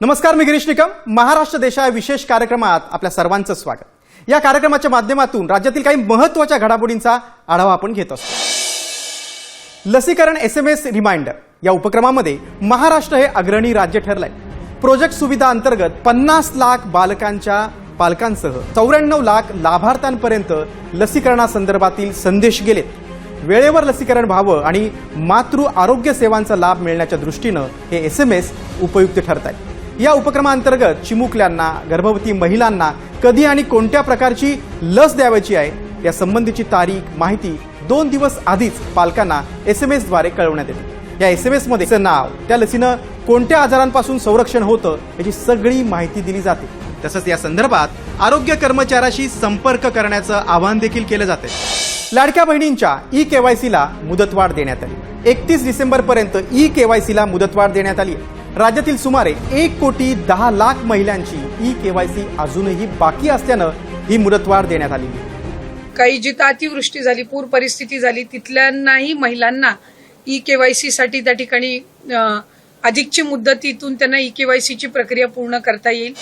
नमस्कार मी गिरीश निकम. महाराष्ट्र देशा या विशेष कार्यक्रमात आपल्या सर्वांचं स्वागत. या कार्यक्रमाच्या माध्यमातून राज्यातील काही महत्त्वाच्या घडामोडींचा आढावा आपण घेत असतो. लसीकरण एस एम एस रिमाइंडर या उपक्रमामध्ये महाराष्ट्र हे अग्रणी राज्य ठरलंय. प्रोजेक्ट सुविधा अंतर्गत पन्नास लाख बालकांच्या पालकांसह चौऱ्याण्णव लाख लाभार्थ्यांपर्यंत लसीकरणासंदर्भातील संदेश गेलेत. वेळेवर लसीकरण व्हावं आणि मातृ आरोग्य सेवांचा लाभ मिळण्याच्या दृष्टीनं हे एस एम एस उपयुक्त ठरत आहेत या उपक्रमाअंतर्गत चिमुकल्यांना गर्भवती महिलांना कधी आणि कोणत्या प्रकारची लस द्यावायची आहे या संबंधीची तारीख माहिती दोन दिवस आधीच पालकांना एस एम एसद्वारे कळवण्यात येते. या एस एम एसमध्ये नाव त्या लसीनं कोणत्या आजारांपासून संरक्षण होतं याची सगळी माहिती दिली जाते. तसंच या संदर्भात आरोग्य कर्मचाऱ्याशी संपर्क करण्याचं आवाहन देखील केलं जाते लाडक्या बहिणींच्या ई केवायसीला मुदतवाढ देण्यात आली. एकतीस डिसेंबर पर्यंत ई केवायसीला मुदतवाढ देण्यात आली राज्यातील सुमारे एक कोटी दहा लाख महिलांची ई केवायसी अजूनही बाकी असल्यानं ही मुदतवाढ देण्यात आली. काही जिथं अतिवृष्टी झाली पूर परिस्थिती झाली तिथल्यांनाही महिलांना ई केवायसी साठी त्या ठिकाणी अधिकची मुदतीतून त्यांना ई केवायसीची प्रक्रिया पूर्ण करता येईल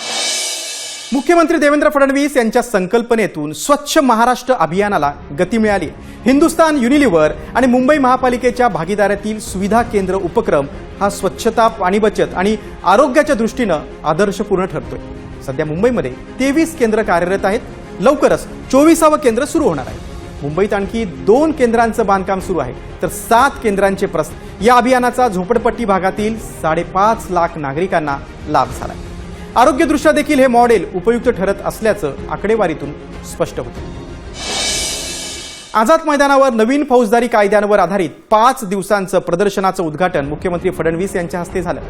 मुख्यमंत्री देवेंद्र फडणवीस यांच्या संकल्पनेतून स्वच्छ महाराष्ट्र अभियानाला गती मिळाली हिंदुस्तान युनिलिव्हर आणि मुंबई महापालिकेच्या भागीदाऱ्यातील सुविधा केंद्र उपक्रम हा स्वच्छता पाणी बचत आणि आरोग्याच्या दृष्टीनं आदर्शपूर्ण ठरतोय. सध्या मुंबईमध्ये तेवीस केंद्र कार्यरत आहेत. लवकरच चोवीसावं केंद्र सुरू होणार आहे. मुंबईत आणखी दोन केंद्रांचं बांधकाम सुरू आहे. तर सात केंद्रांचे प्रस या अभियानाचा झोपडपट्टी भागातील साडेपाच लाख नागरिकांना लाभ झाला आहे. आरोग्यदृष्ट्या देखील हे मॉडेल उपयुक्त ठरत असल्याचं आकडेवारीतून स्पष्ट होतं. आझाद मैदानावर नवीन फौजदारी कायद्यांवर आधारित पाच दिवसांचं प्रदर्शनाचं उद्घाटन मुख्यमंत्री फडणवीस यांच्या हस्ते झालं.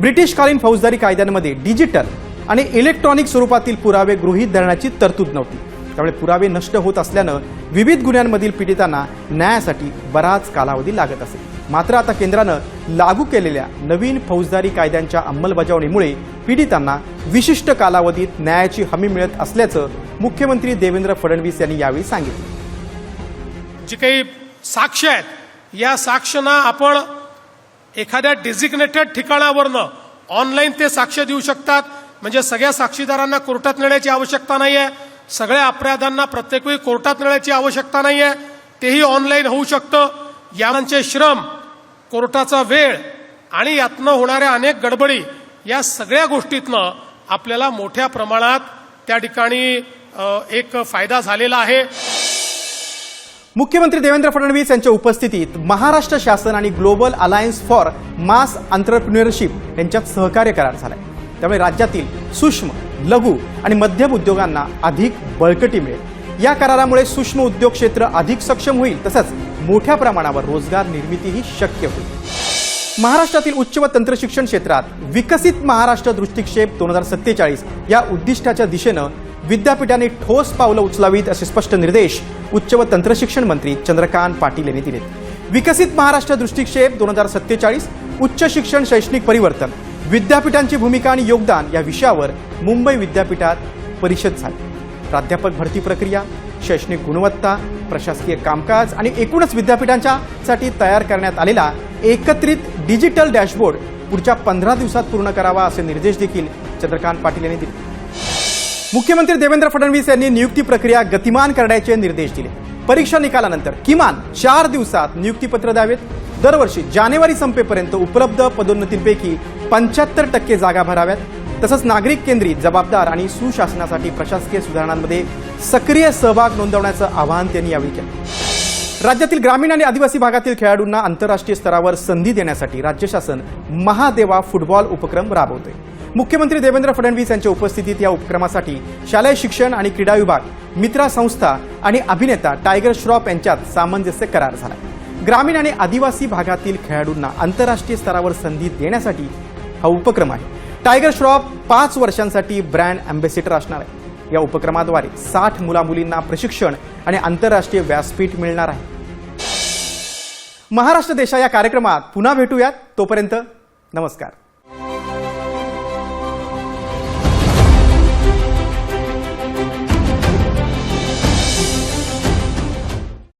ब्रिटिशकालीन फौजदारी कायद्यांमध्ये डिजिटल आणि इलेक्ट्रॉनिक स्वरूपातील पुरावे गृहीत धरण्याची तरतूद नव्हती. त्यामुळे पुरावे नष्ट होत असल्यानं विविध गुन्ह्यांमधील पीडितांना न्यायासाठी बराच कालावधी लागत असे. मात्र आता केंद्रानं लागू केलेल्या नवीन फौजदारी कायद्यांच्या अंमलबजावणीमुळे पीडितांना विशिष्ट कालावधीत न्यायाची हमी मिळत असल्याचं मुख्यमंत्री देवेंद्र फडणवीस यांनी यावेळी सांगितलं. जी काही साक्ष आहेत या साक्षना आपण एखाद्या डेझिग्नेटेड ठिकाणावरनं ऑनलाईन ते साक्ष देऊ शकतात. म्हणजे सगळ्या साक्षीदारांना कोर्टात नेण्याची आवश्यकता नाही आहे सगळ्या अपराधांना प्रत्येक वेळी कोर्टात नेण्याची आवश्यकता नाही आहे तेही ऑनलाईन होऊ शकतं. यांचे श्रम कोर्टाचा वेळ आणि यातनं होणाऱ्या अनेक गडबडी या सगळ्या गोष्टीतनं आपल्याला मोठ्या प्रमाणात त्या ठिकाणी एक फायदा झालेला आहे. मुख्यमंत्री देवेंद्र फडणवीस यांच्या उपस्थितीत महाराष्ट्र शासन आणि global alliance for mass entrepreneurship यांच्यात सहकार्य करार झालाय. त्यामुळे राज्यातील सूक्ष्म लघु आणि मध्यम उद्योगांना अधिक बळकटी मिळेल. या करारामुळे सूक्ष्म उद्योग क्षेत्र अधिक सक्षम होईल तसंच मोठ्या प्रमाणावर रोजगार निर्मितीही शक्य होईल. महाराष्ट्रातील उच्च व तंत्रशिक्षण क्षेत्रात विकसित महाराष्ट्र दृष्टिक्षेप दोन हजार सत्तेचाळीस या उद्दिष्टाच्या दिशेनं विद्यापीठाने ठोस पावलं उचलावीत असे स्पष्ट निर्देश उच्च व तंत्रशिक्षण मंत्री चंद्रकांत पाटील यांनी दिलेत. विकसित महाराष्ट्र दृष्टिक्षेप दोन हजार सत्तेचाळीस उच्च शिक्षण शैक्षणिक परिवर्तन विद्यापीठांची भूमिका आणि योगदान या विषयावर मुंबई विद्यापीठात परिषद झाली. प्राध्यापक भरती प्रक्रिया शैक्षणिक गुणवत्ता प्रशासकीय कामकाज आणि एकूणच विद्यापीठांच्या साठी तयार करण्यात आलेला एकत्रित डिजिटल डॅशबोर्ड पुढच्या पंधरा दिवसात पूर्ण करावा असे निर्देश देखील चंद्रकांत पाटील यांनी दिले. मुख्यमंत्री देवेंद्र फडणवीस यांनी नियुक्ती प्रक्रिया गतिमान करण्याचे निर्देश दिले. परीक्षा निकालानंतर किमान चार दिवसात नियुक्तीपत्र द्यावेत. दरवर्षी जानेवारी संपेपर्यंत उपलब्ध पदोन्नतींपैकी पंच्याहत्तर टक्के जागा भराव्यात. तसंच नागरिक केंद्रित जबाबदार आणि सुशासनासाठी प्रशासकीय सुधारणांमध्ये सक्रिय सहभाग नोंदवण्याचं आवाहन त्यांनी यावेळी केलं. राज्यातील ग्रामीण आणि आदिवासी भागातील खेळाडूंना आंतरराष्ट्रीय स्तरावर संधी देण्यासाठी राज्य शासन महादेवा फुटबॉल उपक्रम राबवतोय. मुख्यमंत्री देवेंद्र फडणवीस यांच्या उपस्थितीत या उपक्रमासाठी शालेय शिक्षण आणि क्रीडा विभाग मित्रा संस्था आणि अभिनेता टायगर श्रॉफ यांच्यात सामंजस्य करार झाला. ग्रामीण आणि आदिवासी भागातील खेळाडूंना आंतरराष्ट्रीय स्तरावर संधी देण्यासाठी हा उपक्रम आहे. टायगर श्रॉफ पाच वर्षांसाठी ब्रँड अँबॅसिडर असणार आहे. या उपक्रमाद्वारे साठ मुलामुलींना प्रशिक्षण आणि आंतरराष्ट्रीय व्यासपीठ मिळणार आहे. महाराष्ट्र देशा या कार्यक्रमात पुन्हा भेटूयात. तोपर्यंत नमस्कार.